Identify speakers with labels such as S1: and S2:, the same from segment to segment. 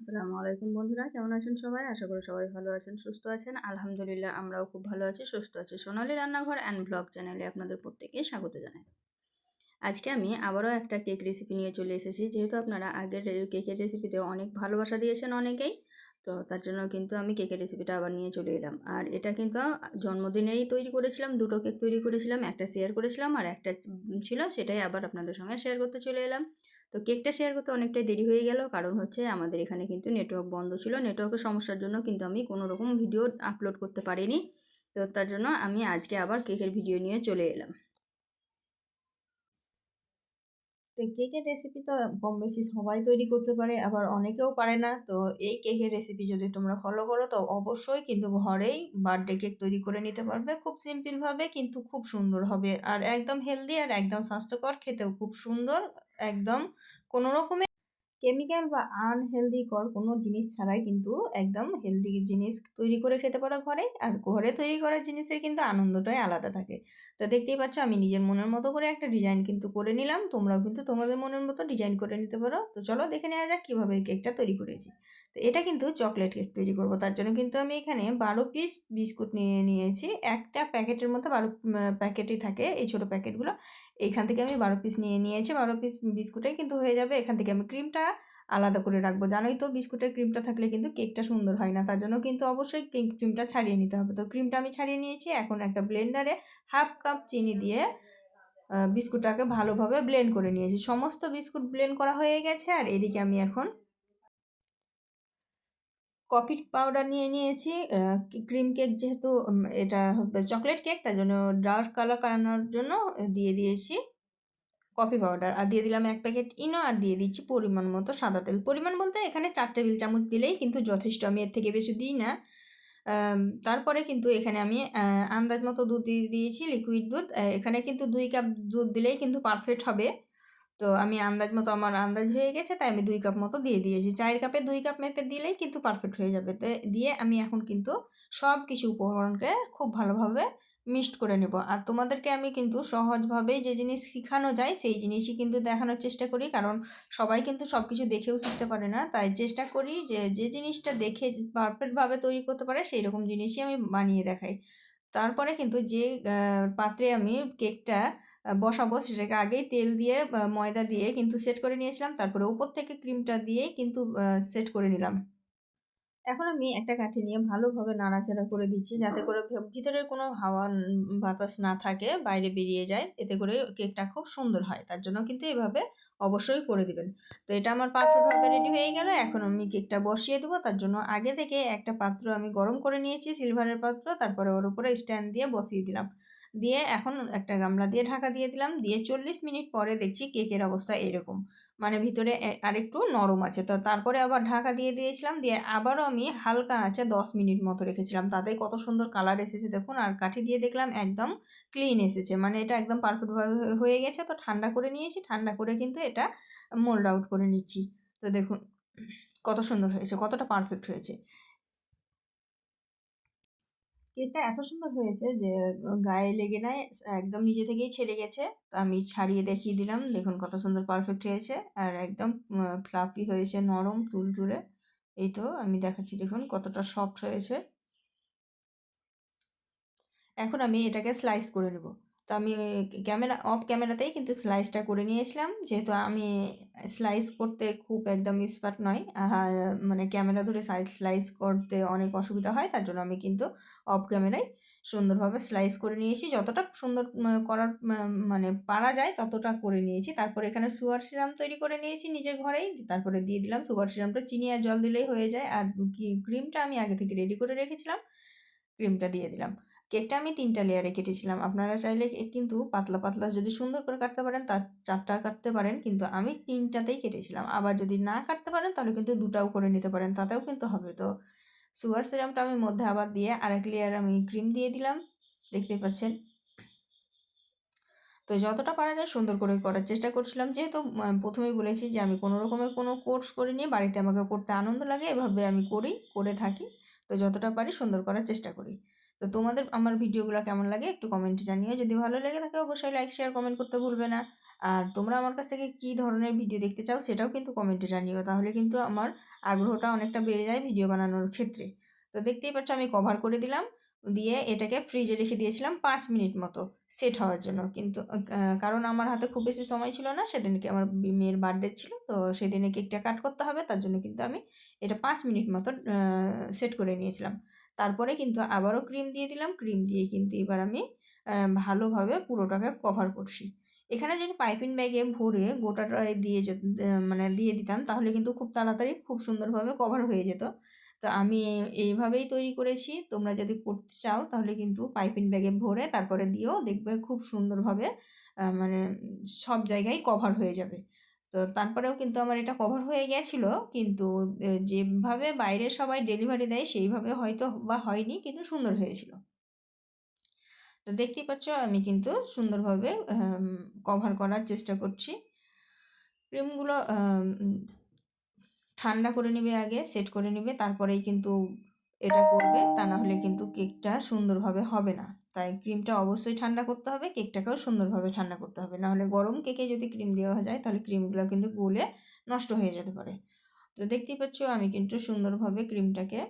S1: আসসালামু আলাইকুম বন্ধুরা, কেমন আছেন সবাই? আশা করি সবাই ভালো আছেন, সুস্থ আছেন। আলহামদুলিল্লাহ, আমরাও খুব ভালো আছি, সুস্থ আছি। সোনালি রান্নাঘর অ্যান্ড ব্লগ চ্যানেলে আপনাদের প্রত্যেকে স্বাগত জানাই। আজকে আমি আবারও একটা কেক রেসিপি নিয়ে চলে এসেছি। যেহেতু আপনারা আগের কেকের রেসিপিতে অনেক ভালোবাসা দিয়েছেন অনেকেই তো তার জন্য কিন্তু আমি কেকের রেসিপিটা আবার নিয়ে চলে এলাম। আর এটা কিন্তু জন্মদিনেই তৈরি করেছিলাম, দুটো কেক তৈরি করেছিলাম, একটা শেয়ার করেছিলাম আর একটা ছিল সেটাই আবার আপনাদের সঙ্গে শেয়ার করতে চলে এলাম। তো কেকটা শেয়ার করতে অনেকটাই দেরি হয়ে গেল, কারণ হচ্ছে আমাদের এখানে কিন্তু নেটওয়ার্ক বন্ধ ছিল। নেটওয়ার্কের সমস্যার জন্য কিন্তু আমি কোনো রকম ভিডিও আপলোড করতে পারিনি। তো তার জন্য আমি আজকে আবার কেকের ভিডিও নিয়ে চলে এলাম। তো কেকের রেসিপি তো কম বেশি সবাই তৈরি করতে পারে, আবার অনেকেও পারে না। তো এই কেকের রেসিপি যদি তোমরা ফলো করো, তো অবশ্যই কিন্তু ঘরেই বার্থডে কেক তৈরি করে নিতে পারবে। খুব সিম্পলভাবে কিন্তু খুব সুন্দর হবে। আর একদম হেলদি আর একদম স্বাস্থ্যকর, খেতেও খুব সুন্দর। একদম কোনো রকমের কেমিক্যাল বা আনহেলদিকর কোনো জিনিস ছাড়াই কিন্তু একদম হেলদি জিনিস তৈরি করে খেতে পারো ঘরে। আর ঘরে তৈরি করার জিনিসের কিন্তু আনন্দটাই আলাদা থাকে। তো দেখতেই পাচ্ছ, আমি নিজের মনের মতো করে একটা ডিজাইন কিন্তু করে নিলাম। তোমরাও কিন্তু তোমাদের মনের মতো ডিজাইন করে নিতে পারো। তো চলো দেখে নেওয়া যাক কীভাবে কেকটা তৈরি করেছি। তো এটা কিন্তু চকলেট কেক তৈরি করব। তার জন্য কিন্তু আমি এখানে বারো পিস বিস্কুট নিয়ে নিয়েছি। একটা প্যাকেটের মধ্যে বারো প্যাকেটই থাকে এই ছোটো প্যাকেটগুলো। এইখান থেকে আমি বারো পিস নিয়ে নিয়েছি। বারো পিস বিস্কুটাই কিন্তু হয়ে যাবে। এখান থেকে আমি ক্রিমটা আলাদা করে রাখব। জানোই তো বিস্কুটের ক্রিমটা থাকলে কিন্তু কেকটা সুন্দর হয় না, তার জন্য কিন্তু অবশ্যই ক্রিমটা ছাড়িয়ে নিতে হবে। তো ক্রিমটা আমি ছাড়িয়ে নিয়েছি, এখন একটা ব্লেন্ডারে হাফ কাপ চিনি দিয়ে বিস্কুটটাকে ভালোভাবে ব্লেন্ড করে নিয়েছি। সমস্ত বিস্কুট ব্লেন্ড করা হয়ে গেছে, আর এদিকে আমি এখন কফি পাউডার নিয়ে নিয়েছি। ক্রিম কেক যেহেতু এটা চকলেট কেক তার জন্য ডার্ক কালার করানোর জন্য দিয়ে দিয়েছি। কফি পাউডার, আর দিয়ে দিলাম এক প্যাকেট ইনো, আর দিয়ে দিচ্ছি পরিমাণ মতো সাদা তেল। পরিমাণ বলতে এখানে চার টেবিল চামচ দিলেই কিন্তু যথেষ্ট, আমি এর থেকে বেশি দিই না। তারপরে কিন্তু এখানে আমি আন্দাজ মতো দুধ দিয়ে দিয়েছি লিকুইড দুধ। এখানে কিন্তু দুই কাপ দুধ দিলেই কিন্তু পারফেক্ট হবে। তো আমি আন্দাজ মতো, আমার আন্দাজ হয়ে গেছে, তাই আমি দুই কাপ মতো দিয়ে দিয়েছি। চায়ের কাপে দুই কাপ মেপে দিলেই কিন্তু পারফেক্ট হয়ে যাবে। তো, দিয়ে আমি এখন কিন্তু সব কিছু উপকরণকে খুব ভালোভাবে মিক্সড করে নেব। আর তোমাদেরকে আমি কিন্তু সহজভাবেই যে জিনিস শেখানো যায়, সেই জিনিসই কিন্তু দেখানোর চেষ্টা করি। কারণ সবাই কিন্তু সব কিছু দেখেও শিখতে পারে না। তাই চেষ্টা করি যে যে জিনিসটা দেখে পারফেক্টভাবে তৈরি করতে পারে সেই রকম জিনিসই আমি বানিয়ে দেখাই। তারপরে কিন্তু যে পাত্রে আমি কেকটা বসাবো, সেটাকে আগেই তেল দিয়ে ময়দা দিয়ে কিন্তু সেট করে নিয়েছিলাম। তারপরে উপর থেকে ক্রিমটা দিয়েই কিন্তু সেট করে নিলাম। এখন আমি একটা কাঠি নিয়ে ভালোভাবে নাড়াচাড়া করে দিচ্ছি, যাতে করে ভিতরের কোনো হাওয়া বাতাস না থাকে, বাইরে বেরিয়ে যায়, এতে করে কেকটা খুব সুন্দর হয়। তার জন্য কিন্তু এভাবে অবশ্যই করে দিবেন। তো এটা আমার পাত্রভাবে রেডি হয়ে গেল, এখন আমি কেকটা বসিয়ে দেবো। তার জন্য আগে থেকে একটা পাত্র আমি গরম করে নিয়েছি, সিলভারের পাত্র, তারপরে ওর উপরে স্ট্যান্ড দিয়ে বসিয়ে দিলাম। দিয়ে এখন একটা গামলা দিয়ে ঢাকা দিয়ে দিলাম। দিয়ে চল্লিশ মিনিট পরে দেখছি কেকের অবস্থা এরকম। মানে ভিতরে আরেকটু নরম আছে। তো তারপরে আবার ঢাকা দিয়ে দিয়েছিলাম, দিয়ে আবারও আমি হালকা আছে দশ মিনিট মতো রেখেছিলাম। তাতে কত সুন্দর কালার এসেছে দেখুন, আর কাঠি দিয়ে দেখলাম একদম ক্লিন এসেছে। মানে এটা একদম পারফেক্টভাবে হয়ে গেছে। তো ঠান্ডা করে নিয়েছি, ঠান্ডা করে কিন্তু এটা মোল্ড আউট করে নিচ্ছি। তো দেখুন, কত সুন্দর হয়েছে, কতটা পারফেক্ট হয়েছে। কেকটা এত সুন্দর হয়েছে যে গায়ে লেগে নেয় একদম নিজে থেকেই ছেড়ে গেছে। তো আমি ছাড়িয়ে দেখিয়ে দিলাম, দেখুন কত সুন্দর পারফেক্ট হয়েছে। আর একদম ফ্লাফি হয়েছে, নরম, তুলতুলে। এই তো আমি দেখাচ্ছি, দেখুন কতটা সফট হয়েছে। এখন আমি এটাকে স্লাইস করে নেব। তো আমি ক্যামেরা, অফ ক্যামেরাতেই কিন্তু স্লাইসটা করে নিয়েছিলাম। যেহেতু আমি স্লাইস করতে খুব একদম স্পার্ট নয়, আর মানে ক্যামেরা ধরে স্লাইস করতে অনেক অসুবিধা হয়, তার জন্য আমি কিন্তু অফ ক্যামেরায় সুন্দরভাবে স্লাইস করে নিয়েছি। যতটা সুন্দর করার মানে পারা যায় ততটা করে নিয়েছি। তারপর এখানে সুগার সিরাম তৈরি করে নিয়েছি নিজের ঘরেই। তারপরে দিয়ে দিলাম সুগার সিরামটা চিনি আর জল দিলেই হয়ে যায়। আর ক্রিমটা আমি আগে থেকে রেডি করে রেখেছিলাম। ক্রিমটা দিয়ে দিলাম। কেকটা আমি তিনটা লেয়ারে কেটেছিলাম। আপনারা চাইলে কিন্তু পাতলা পাতলা যদি সুন্দর করে কাটতে পারেন, তার চারটা কাটতে পারেন, কিন্তু আমি তিনটাতেই কেটেছিলাম। আবার যদি না কাটতে পারেন, তাহলে কিন্তু দুটাও করে নিতে পারেন, তাতেও কিন্তু হবে তো। সুগার সিরামটা আমি মধ্যে আবার দিয়ে আরেক লেয়ার আমি ক্রিম দিয়ে দিলাম। দেখতে পাচ্ছেন? তো যতটা পারা যায় সুন্দর করে করার চেষ্টা করছিলাম। যেহেতু প্রথমেই বলেছি যে আমি কোনো রকমের কোনো কোর্স করিনি, বাড়িতে আমাকে করতে আনন্দ লাগে, এভাবে আমি করি, করে থাকি। তো যতটা পারি সুন্দর করার চেষ্টা করি। তো তোমাদের আমার ভিডিওগুলো কেমন লাগে একটু কমেন্টে জানিও। যদি ভালো লেগে থাকে অবশ্যই লাইক শেয়ার কমেন্ট করতে ভুলবে না। আর তোমরা আমার কাছ থেকে কী ধরনের ভিডিও দেখতে চাও সেটাও কিন্তু কমেন্টে জানিও। তাহলে কিন্তু আমার আগ্রহটা অনেকটা বেড়ে যায় ভিডিও বানানোর ক্ষেত্রে। তো দেখতেই পাচ্ছ আমি কভার করে দিলাম। দিয়ে এটাকে ফ্রিজে রেখে দিয়েছিলাম পাঁচ মিনিট মতো সেট হওয়ার জন্য। কিন্তু কারণ আমার হাতে খুব বেশি সময় ছিল না, সেদিনকে আমার মেয়ের বার্থডে ছিল। তো সেদিনে কেকটা কাট করতে হবে, তার জন্য কিন্তু আমি এটা পাঁচ মিনিট মতো সেট করে নিয়েছিলাম। তারপরে কিন্তু আবারও ক্রিম দিয়ে দিলাম। ক্রিম দিয়ে কিন্তু এবার আমি ভালোভাবে পুরোটাকে কভার করছি। এখানে যদি পাইপিং ব্যাগে ভরে গোটাটা দিয়ে মানে দিয়ে দিতাম, তাহলে কিন্তু খুব তাড়াতাড়ি খুব সুন্দরভাবে কভার হয়ে যেত। তো আমি এইভাবেই তৈরি করেছি। তোমরা যদি করতে চাও, তাহলে কিন্তু পাইপিং ব্যাগে ভরে তারপরে দিয়েও দেখবে খুব সুন্দরভাবে মানে সব জায়গায় কভার হয়ে যাবে। তো তারপরেও কিন্তু আমার এটা কভার হয়ে গেছিল। কিন্তু যেভাবে বাইরে সবাই ডেলিভারি দেয়, সেইভাবে হয়তো বা হয়নি, কিন্তু সুন্দর হয়েছিল। তো দেখতেই পাচ্ছ, আমি কিন্তু সুন্দরভাবে কভার করার চেষ্টা করছি। ক্রিমগুলো ঠান্ডা করে নেবে আগে সেট করে নেবে, তারপরেই কিন্তু এটা করবে, তা না হলে কিন্তু কেকটা সুন্দরভাবে হবে না। তাই ক্রিমটা অবশ্যই ঠান্ডা করতে হবে, কেকটাকেও সুন্দরভাবে ঠান্ডা করতে হবে। নাহলে গরম কেকে যদি ক্রিম দেওয়া যায়, তাহলে ক্রিমগুলো কিন্তু গলে নষ্ট হয়ে যেতে পারে। তো দেখতেই পাচ্ছ, আমি কিন্তু সুন্দরভাবে ক্রিমটাকে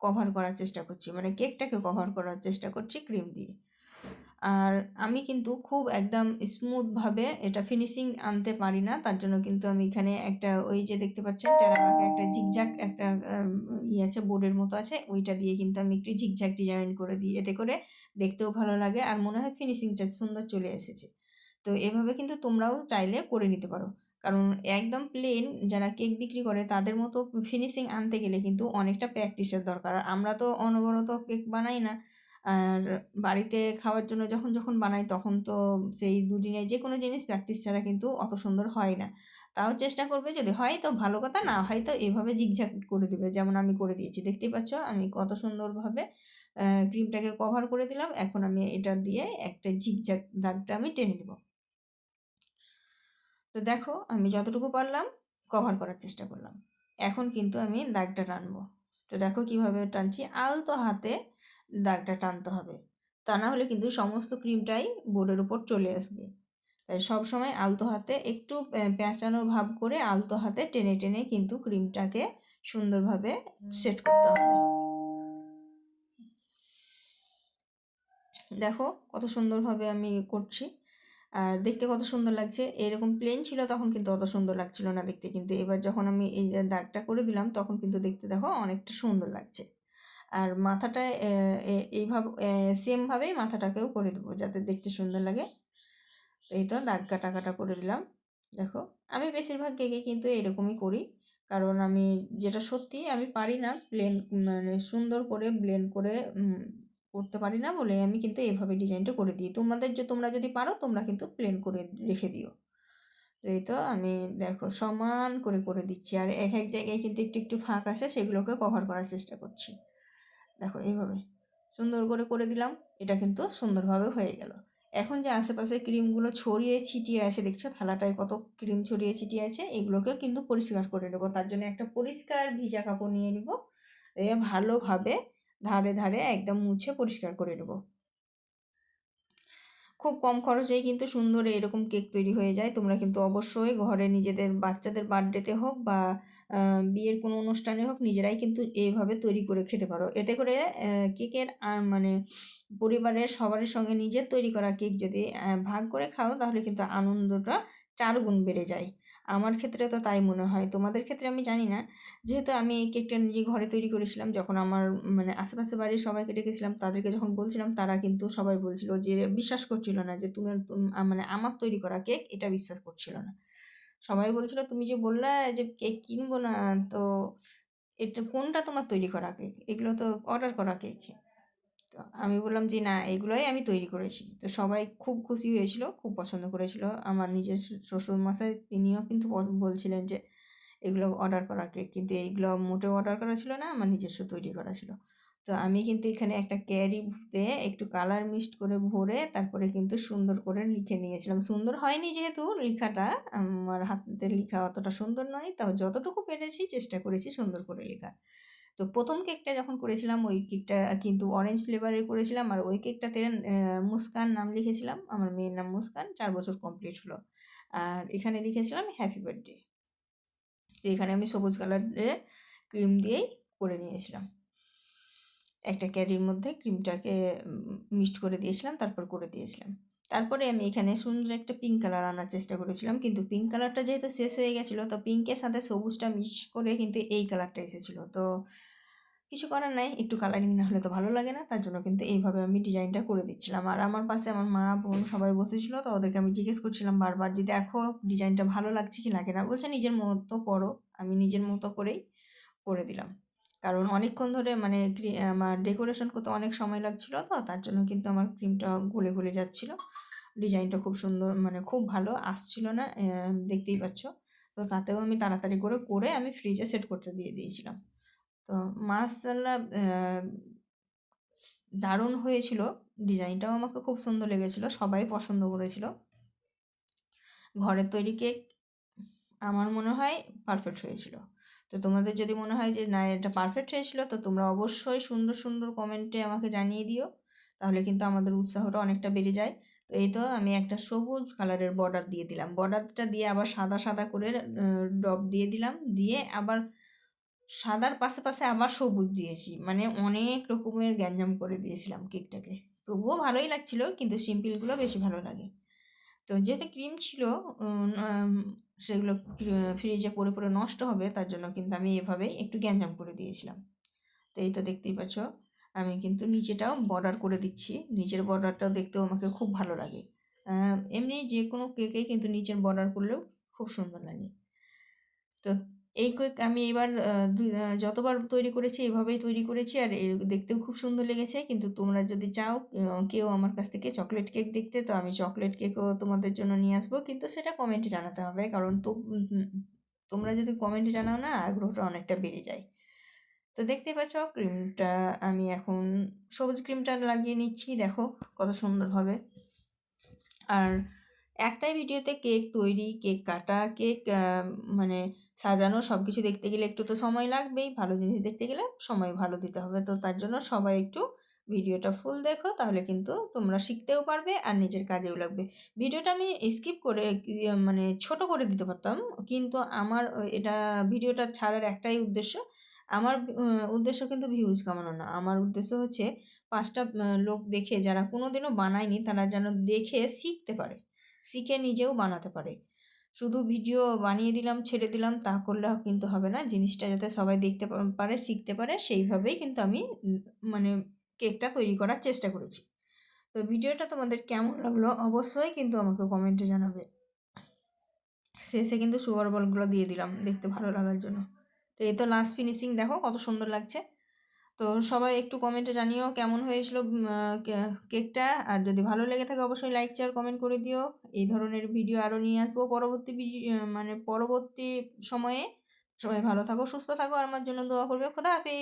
S1: কভার করার চেষ্টা করছি মানে কেকটাকে কভার করার চেষ্টা করছি ক্রিম দিয়ে। আর আমি কিন্তু খুব একদম স্মুথভাবে এটা ফিনিশিং আনতে পারি না, তার জন্য কিন্তু আমি এখানে একটা ওই যে দেখতে পাচ্ছেন টেরাবাকে একটা ঝিকঝাক একটা ইয়ে আছে বোর্ডের মতো আছে, ওইটা দিয়ে কিন্তু আমি একটু ঝিকঝাক ডিজাইন করে দিই, এতে করে দেখতেও ভালো লাগে আর মনে হয় ফিনিশিংটা সুন্দর চলে এসেছে। তো এভাবে কিন্তু তোমরাও চাইলে করে নিতে পারো। কারণ একদম প্লেন যারা কেক বিক্রি করে, তাদের মতো ফিনিশিং আনতে গেলে কিন্তু অনেকটা প্র্যাকটিসের দরকার। আমরা তো অনবরত কেক বানাই না আর বাড়িতে খাওয়ার জন্য যখন যখন বানাই তখন তো সেই দুদিনে যে কোনো জিনিস প্র্যাকটিস ছাড়া কিন্তু অত সুন্দর হয় না। তাও চেষ্টা করবে যদি হয় তো ভালো কথা, না হয় তো এভাবে জিগঝাগ করে দেবে, যেমন আমি করে দিয়েছি। দেখতেই পাচ্ছ আমি কত সুন্দরভাবে ক্রিমটাকে কভার করে দিলাম, এখন আমি এটা দিয়ে একটা ঝিকঝাক দাগটা আমি টেনে দেব। তো দেখো আমি যতটুকু পারলাম কভার করার চেষ্টা করলাম। এখন কিন্তু আমি দাগটা টানবো। তো দেখো কীভাবে টানছি, আলতো হাতে দাগটা টানতে হবে। তা না হলে কিন্তু সমস্ত ক্রিমটাই বোর্ডের উপর চলে আসবে। তাই সবসময় আলতো হাতে একটু পেঁচানো ভাব করে আলতো হাতে টেনে টেনে কিন্তু ক্রিমটাকে সুন্দরভাবে সেট করতে হবে। দেখো কত সুন্দরভাবে আমি করছি। আর দেখতে কত সুন্দর লাগছে। এরকম প্লেন ছিল তখন কিন্তু অত সুন্দর লাগছিল না দেখতে। কিন্তু এবার যখন আমি এই দাগটা করে দিলাম তখন কিন্তু দেখতে দেখো অনেকটা সুন্দর লাগছে। আর মাথাটায় এইভাবে সেমভাবেই মাথাটাকেও করে দেবো যাতে দেখতে সুন্দর লাগে। এই তো দাগ কাটা কাটা করে দিলাম। দেখো, আমি বেশিরভাগ কেকে কিন্তু এরকমই করি। কারণ আমি যেটা সত্যি আমি পারি না প্লেন মানে সুন্দর করে ব্লেন্ড করে করতে পারি না বলে আমি কিন্তু এভাবে ডিজাইনটা করে দিই। তোমাদের যে, তোমরা যদি পারো তোমরা কিন্তু প্লেন করে রেখে দিও। তো এই তো আমি দেখো সমান করে করে দিচ্ছি। আর এক এক জায়গায় কিন্তু একটু একটু ফাঁক আছে সেগুলোকে কভার করার চেষ্টা করছি। দেখো এইভাবে সুন্দর করে করে দিলাম, এটা কিন্তু সুন্দরভাবে হয়ে গেল। এখন যে আশেপাশে ক্রিমগুলো ছড়িয়ে ছিটিয়ে আছে, দেখছ থালাটায় কত ক্রিম ছড়িয়ে ছিটিয়ে আছে এগুলোকে কিন্তু পরিষ্কার করে নেব। তার জন্য একটা পরিষ্কার ভিজা কাপড় নিয়ে নিব, এ ভালোভাবে ধারে ধারে একদম মুছে পরিষ্কার করে নেব। খুব কম খরচেই কিন্তু সুন্দর এরকম কেক তৈরি হয়ে যায়। তোমরা কিন্তু অবশ্যই ঘরে নিজেদের বাচ্চাদের বার্থডেতে হোক বা বিয়ের কোনো অনুষ্ঠানে হোক নিজেরাই কিন্তু এইভাবে তৈরি করে খেতে পারো। এতে করে কেকের মানে পরিবারের সবার সঙ্গে নিজের তৈরি করা কেক যদি ভাগ করে খাও তাহলে কিন্তু আনন্দটা চার গুণ বেড়ে যায়। আমার ক্ষেত্রে তো তাই মনে হয়। তোমাদের ক্ষেত্রে আমি জানি না। যেহেতু আমি এই কেকটা নিজে ঘরে তৈরি করেছিলাম, যখন আমার মানে আশেপাশে বাড়ির সবাইকে ডেকেছিলাম, তাদেরকে যখন বলছিলাম, তারা কিন্তু সবাই বলছিল যে, বিশ্বাস করছিল না যে তুমি মানে আমার তৈরি করা কেক, এটা বিশ্বাস করছিল না। সবাই বলছিল, তুমি যে বললে যে কেক কিনবো না, তো এটা কোনটা তোমার তৈরি করা কেক? এগুলো তো অর্ডার করা কেক। তো আমি বললাম যে, না, এগুলোই আমি তৈরি করেছি। তো সবাই খুব খুশি হয়েছিল, খুব পছন্দ করেছিল। আমার নিজের শ্বশুর মশাই তিনিও কিন্তু বলছিলেন যে, এগুলো অর্ডার করা কেক কিন্তু এইগুলো মোটেও অর্ডার করা ছিল না, আমার নিজস্ব তৈরি করা ছিল। তো আমি কিন্তু এখানে একটা ক্যারি ভরতে একটু কালার মিক্সড করে ভরে তারপরে কিন্তু সুন্দর করে লিখে নিয়েছিলাম। সুন্দর হয়নি যেহেতু লেখাটা, আমার হাতের লেখা অতটা সুন্দর নয়। তাও যতটুকু পেরেছি, চেষ্টা করেছি সুন্দর করে লেখা তো প্রথম কেকটা যখন করেছিলাম, ওই কেকটা কিন্তু অরেঞ্জ ফ্লেভারের করেছিলাম আর ওই কেকটাতে মুস্কান নাম লিখেছিলাম, আমার মেয়ের নাম মুস্কান, চার বছর কমপ্লিট হলো। আর এখানে লিখেছিলাম হ্যাপি বার্থডে তো এখানে আমি সবুজ কালারের ক্রিম দিয়েই করে নিয়েছিলাম। একটা ক্যারির মধ্যে ক্রিমটাকে মিক্সড করে দিয়েছিলাম, তারপর করে দিয়েছিলাম। তারপরে আমি এখানে সুন্দর একটা পিঙ্ক কালার আনার চেষ্টা করেছিলাম, কিন্তু পিঙ্ক কালারটা যেহেতু শেষ হয়ে গেছিল, তো পিঙ্কের সাথে সবুজটা মিক্স করে কিন্তু এই কালারটা এসেছিল। তো কিছু করার নাই, একটু কালারিং না হলে তো ভালো লাগে না, তার জন্য কিন্তু এইভাবে আমি ডিজাইনটা করে দিচ্ছিলাম। আর আমার পাশে আমার মা, বোন সবাই বসেছিল, তো ওদেরকে আমি জিজ্ঞেস করছিলাম বারবার যে দেখো ডিজাইনটা ভালো লাগছে কি লাগে না? বলছে নিজের মতো করো, আমি নিজের মতো করেই করে দিলাম। কারণ অনেকক্ষণ ধরে মানে আমার ডেকোরেশন করতে অনেক সময় লাগছিল তো, তার জন্য কিন্তু আমার ক্রিমটা গলে গলে যাচ্ছিল। ডিজাইনটা খুব সুন্দর মানে খুব ভালো, আসছিল না দেখতেই পাচ্ছ। তো তাতেও আমি তাড়াতাড়ি করে করে আমি ফ্রিজে সেট করতে দিয়ে দিয়েছিলাম। তো মাসাল্লাহ দারুণ হয়েছিল। ডিজাইনটাও আমাকে খুব সুন্দর লেগেছিলো, সবাই পছন্দ করেছিল। ঘরের তৈরি কেক, আমার মনে হয় পারফেক্ট হয়েছিল। তো তোমাদের যদি মনে হয় যে, না, এটা পারফেক্ট হয়েছিল, তো তোমরা অবশ্যই সুন্দর সুন্দর কমেন্টে আমাকে জানিয়ে দিও। তাহলে কিন্তু আমাদের উৎসাহটা অনেকটা বেড়ে যায়। তো এই তো আমি একটা সবুজ কালারের বর্ডার দিয়ে দিলাম। বর্ডারটা দিয়ে আবার সাদা সাদা করে ড্রপ দিয়ে দিলাম। দিয়ে আবার সাদার পাশে পাশে আবার সবুজ দিয়েছি। মানে অনেক রকমের গ্যাঞ্জাম করে দিয়েছিলাম কেকটাকে। তবুও ভালোই লাগছিল, কিন্তু সিম্পলগুলো বেশি ভালো লাগে। তো যেহেতু ক্রিম ছিল সেগুলো ফ্রিজে পড়ে পড়ে নষ্ট হবে, তার জন্য কিন্তু আমি এভাবেই একটু গ্যাঞ্জাম করে দিয়েছিলাম। তো এই তো দেখতেই পাচ্ছ, আমি কিন্তু নিচেটাও বর্ডার করে দিচ্ছি। নিচের বর্ডারটাও দেখতেও আমাকে খুব ভালো লাগে। এমনি যে কোনো কেকে কিন্তু নিচের বর্ডার করলেও খুব সুন্দর লাগে। তো এই কেক আমি এবার যতবার তৈরি করেছি এভাবেই তৈরি করেছি আর দেখতেও খুব সুন্দর লেগেছে। কিন্তু তোমরা যদি চাও কেউ আমার কাছ থেকে চকলেট কেক দেখতে, তো আমি চকলেট কেকও তোমাদের জন্য নিয়ে আসব। কিন্তু সেটা কমেন্টে জানাতে হবে, কারণ তো তোমরা যদি কমেন্টে জানাও না, আগ্রহটা অনেকটা বেড়ে যায়। তো দেখতে পাচ্ছ ক্রিমটা আমি এখন সবুজ ক্রিমটা লাগিয়ে নিচ্ছি, দেখো কত সুন্দরভাবে। আর একটাই ভিডিওতে কেক তৈরি কেক কাটা কেক মানে সাজানো সব কিছু দেখতে গেলে একটু তো সময় লাগবেই। ভালো জিনিস দেখতে গেলে সময় ভালো দিতে হবে। তো তার জন্য সবাই একটু ভিডিওটা ফুল দেখো, তাহলে কিন্তু তোমরা শিখতেও পারবে আর নিজের কাজেও লাগবে। ভিডিওটা আমি স্কিপ করে মানে ছোট করে দিতে পারতাম, কিন্তু আমার এটা ভিডিওটা ছাড়ার একটাই উদ্দেশ্য। আমার উদ্দেশ্য কিন্তু ভিউজ কামানো না। আমার উদ্দেশ্য হচ্ছে পাঁচটা লোক দেখে যারা কোনো দিনও বানায়নি তারা যেন দেখে শিখতে পারে। শিখে নিজেও বানাতে পারে। শুধু ভিডিও বানিয়ে দিলাম, ছেড়ে দিলাম, তা করলেও কিন্তু হবে না। জিনিসটা যাতে সবাই দেখতে পারে, শিখতে পারে, সেইভাবেই কিন্তু আমি মানে কেকটা তৈরি করার চেষ্টা করেছি। তো ভিডিওটা তোমাদের কেমন লাগল অবশ্যই কিন্তু আমাকে কমেন্টে জানাবে। শেষে কিন্তু সুগার বলগুলো দিয়ে দিলাম, দেখতে ভালো লাগার জন্য। তো এই তো লাস্ট ফিনিশিং দেখো কত সুন্দর লাগছে। তো সবাই একটু কমেন্টে জানিও কেমন হয়েছিল কেকটা। আর যদি ভালো লেগে থাকে অবশ্যই লাইক শেয়ার কমেন্ট করে দিও। এই ধরনের ভিডিও আরও নিয়ে আসব পরবর্তী মানে পরবর্তী সময়ে। সবাই ভালো থাকো, সুস্থ থাকো, আর আমার জন্য দোয়া করবে। খোদা হাফিজ।